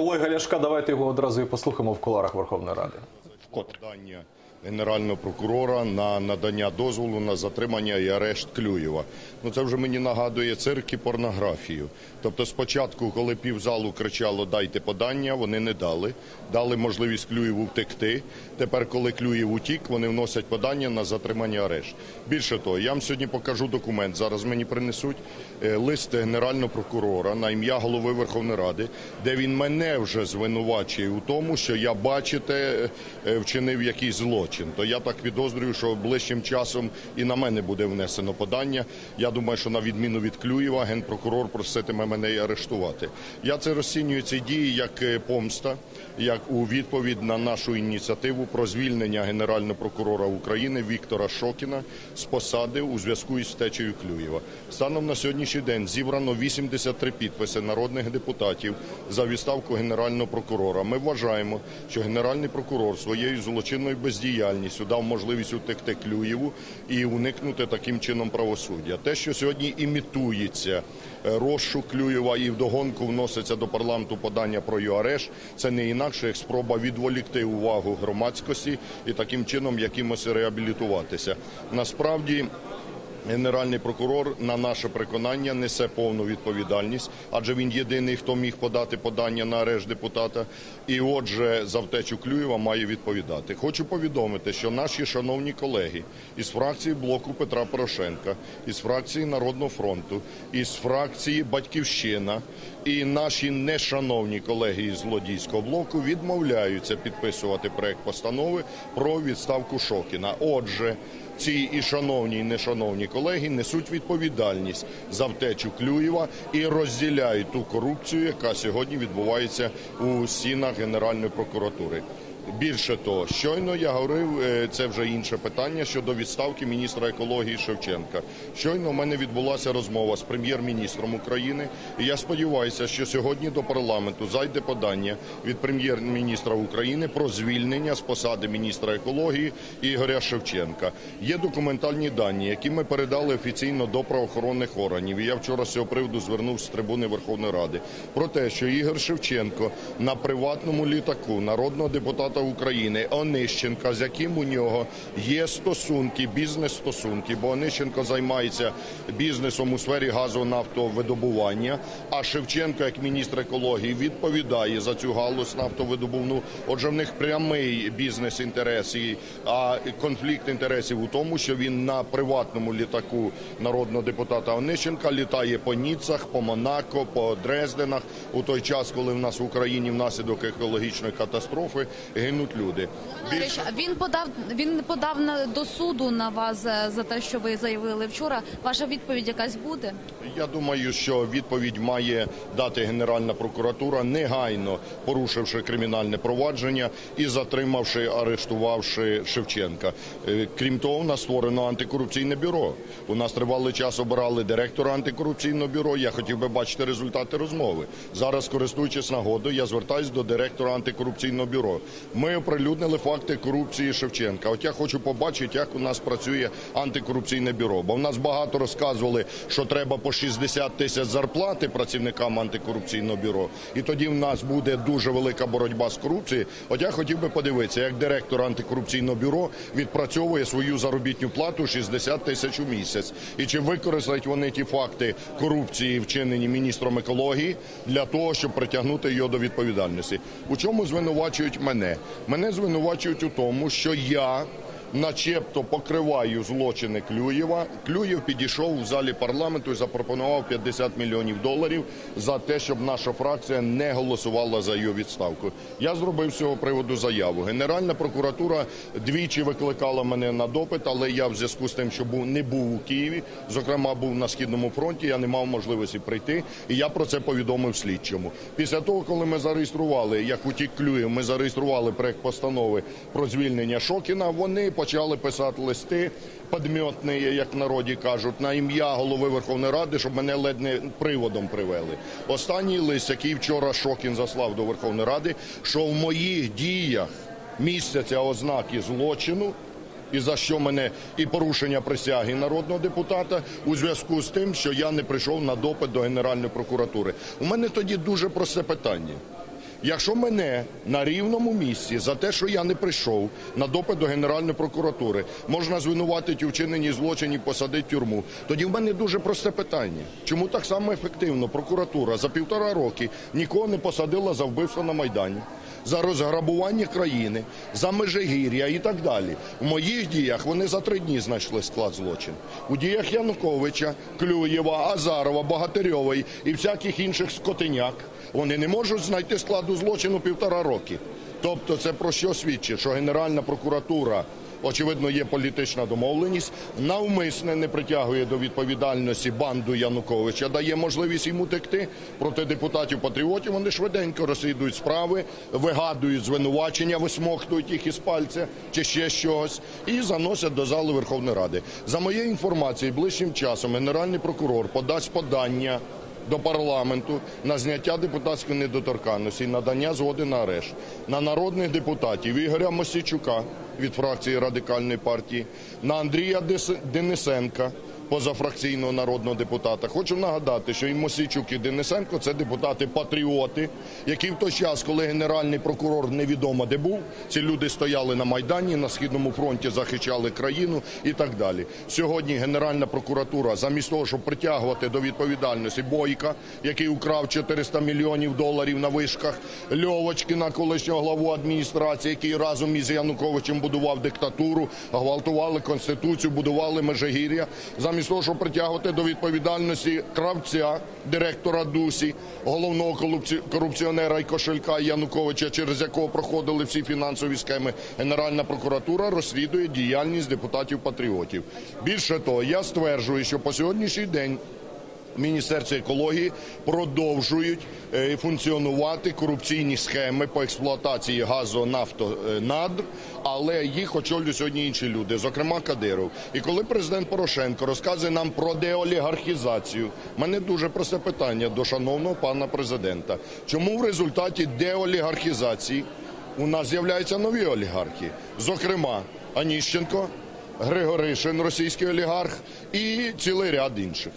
Олега Ляшка. Давайте його одразу і послухаємо в коларах Верховної Ради. Вкотре. Генерального прокурора на надання дозволу на затримання і арешт Клюєва. Ну це вже мені нагадує цирк і порнографію. Тобто, спочатку, коли півзалу кричало Дайте подання, вони не дали. Дали можливість Клюєву втекти. Тепер, коли Клюєв утік, вони вносять подання на затримання і арешт. Більше того, я вам сьогодні покажу документ. Зараз мені принесуть е, лист генерального прокурора на ім'я голови Верховної Ради, де він мене вже звинувачує у тому, що я, бачите, е, вчинив якийсь злочин. То я так підозрюю, що ближчим часом і на мене буде внесено подання. Я думаю, що на відміну від Клюєва, генпрокурор проситиме мене і арештувати. Я це розцінюю ці дії як е, помста, як у відповідь на нашу ініціативу про звільнення генерального прокурора України Віктора Шокіна з посади у зв'язку із втечею Клюєва. Станом на сьогоднішній день зібрано 83 підписи народних депутатів за відставку генерального прокурора. Ми вважаємо, що генеральний прокурор своєю злочинною бездіяльністю дав можливість утекти Клюєву і уникнути таким чином правосуддя. Те, що сьогодні імітується е, розшук Клюєва і вдогонку вноситься до парламенту подання про його арешт, це не інакше як спроба відволікти увагу громадськості і таким чином якимось реабілітуватися. Насправді. Генеральний прокурор, на наше переконання, несе повну відповідальність, адже він єдиний, хто міг подати подання на арешт депутата. І отже, за втечу Клюєва має відповідати. Хочу повідомити, що наші шановні колеги із фракції блоку Петра Порошенка, із фракції Народного фронту, із фракції Батьківщина і наші нешановні колеги із злодійського блоку відмовляються підписувати проект постанови про відставку Шокіна. Отже, ці і шановні, і нешановні колеги несуть відповідальність за втечу Клюєва і розділяють ту корупцію, яка сьогодні відбувається у стінах Генеральної прокуратури. Більше того, щойно я говорив, е, це вже інше питання щодо відставки міністра екології Шевченка. Щойно в мене відбулася розмова з прем'єр-міністром України, і я сподіваюся, що сьогодні до парламенту зайде подання від прем'єр-міністра України про звільнення з посади міністра екології Ігоря Шевченка. Є документальні дані, які ми передали офіційно до правоохоронних органів. І я вчора з цього приводу звернувся з трибуни Верховної Ради про те, що Ігор Шевченко на приватному літаку народного депутата України Онищенка, з яким у нього є стосунки, бізнес-стосунки, бо Онищенко займається бізнесом у сфері газонафтовидобування, а Шевченко, як міністр екології, відповідає за цю галузь нафтовидобувну. Отже, в них прямий бізнес-інтерес, і, а конфлікт інтересів у тому, що він на приватному літаку народного депутата Онищенка літає по Ніцах, по Монако, по Дрезденах у той час, коли в нас в Україні внаслідок екологічної катастрофи гинуть люди. Більше... Він подав він подав на до суду на вас е, за те, що ви заявили вчора. Ваша відповідь якась буде? Я думаю, що відповідь має дати Генеральна прокуратура, негайно порушивши кримінальне провадження і затримавши, арештувавши Шевченка. Е, Крім того, у нас створено антикорупційне бюро. У нас тривалий час обирали директора антикорупційного бюро. Я хотів би бачити результати розмови. Зараз, користуючись нагодою, я звертаюся до директора антикорупційного бюро. Ми оприлюднили факти корупції Шевченка. От я хочу побачити, як у нас працює антикорупційне бюро. Бо в нас багато розказували, що треба по 60 тисяч зарплати працівникам антикорупційного бюро, і тоді в нас буде дуже велика боротьба з корупцією. От я хотів би подивитися, як директор антикорупційного бюро відпрацьовує свою заробітну плату 60 тисяч у місяць, і чи використають вони ті факти корупції, вчинені міністром екології, для того, щоб притягнути його до відповідальності. У чому звинувачують мене? Мене звинувачують у тому, що я начебто покриваю злочини Клюєва. Клюєв підійшов у залі парламенту і запропонував 50 мільйонів доларів за те, щоб наша фракція не голосувала за його відставку. Я зробив з цього приводу заяву. Генеральна прокуратура двічі викликала мене на допит, але я в зв'язку з тим, що був не був у Києві, зокрема був на східному фронті. Я не мав можливості прийти, і я про це повідомив слідчому. Після того, коли ми зареєстрували, як утік Клюєв, ми зареєстрували проект постанови про звільнення Шокіна. Вони почали писати листи подмьотні, як народі кажуть, на ім'я голови Верховної Ради, щоб мене ледь не приводом привели. Останній лист, який вчора Шокін заслав до Верховної Ради, що в моїх діях містяться ознаки злочину. І за що мене і порушення присяги народного депутата у зв'язку з тим, що я не прийшов на допит до Генеральної прокуратури. У мене тоді дуже просте питання. Якщо мене на рівному місці за те, що я не прийшов на допит до Генеральної прокуратури, можна звинуватити у вчиненні злочинів, посадити тюрму, тоді в мене дуже просте питання. Чому так само ефективно прокуратура за півтора роки нікого не посадила за вбивство на Майдані, за розграбування країни, за межигір'я і так далі? В моїх діях вони за три дні знайшли склад злочин. У діях Януковича, Клюєва, Азарова, Богатирьової і всяких інших скотиняк вони не можуть знайти складу злочину півтора роки. Тобто це про що свідчить? Що Генеральна прокуратура, очевидно, є політична домовленість, навмисне не притягує до відповідальності банду Януковича, дає можливість йому текти проти депутатів-патріотів. Вони швиденько розслідують справи, вигадують звинувачення, висмоктують їх із пальця чи ще щось і заносять до зали Верховної Ради. За моєю інформацією, ближчим часом генеральний прокурор подасть подання до парламенту на зняття депутатської недоторканності і надання згоди на арешт. На народних депутатів Ігоря Мосійчука від фракції радикальної партії, на Андрія Денисенка, позафракційного народного депутата. Хочу нагадати, що і Мосійчук, і Денисенко це депутати-патріоти, які в той час, коли генеральний прокурор невідомо де був, ці люди стояли на Майдані, на Східному фронті захищали країну і так далі. Сьогодні Генеральна прокуратура, замість того, щоб притягувати до відповідальності Бойка, який украв 400 мільйонів доларів на вишках, Льовочкіна, колишнього главу адміністрації, який разом із Януковичем будував диктатуру, гвалтували конституцію, будували межигір'я, замість того, щоб притягувати до відповідальності кравця, директора Дусі, головного корупці- корупціонера і кошелька Януковича, через якого проходили всі фінансові схеми, Генеральна прокуратура розслідує діяльність депутатів-патріотів. Більше того, я стверджую, що по сьогоднішній день Міністерстві екології продовжують е, функціонувати корупційні схеми по експлуатації газу нафтонадр, але їх очолюють сьогодні інші люди, зокрема Кадиров. І коли президент Порошенко розказує нам про деолігархізацію, в мене дуже просте питання до шановного пана президента. Чому в результаті деолігархізації у нас з'являються нові олігархи? Зокрема, Аніщенко, Григоришин, російський олігарх, і цілий ряд інших.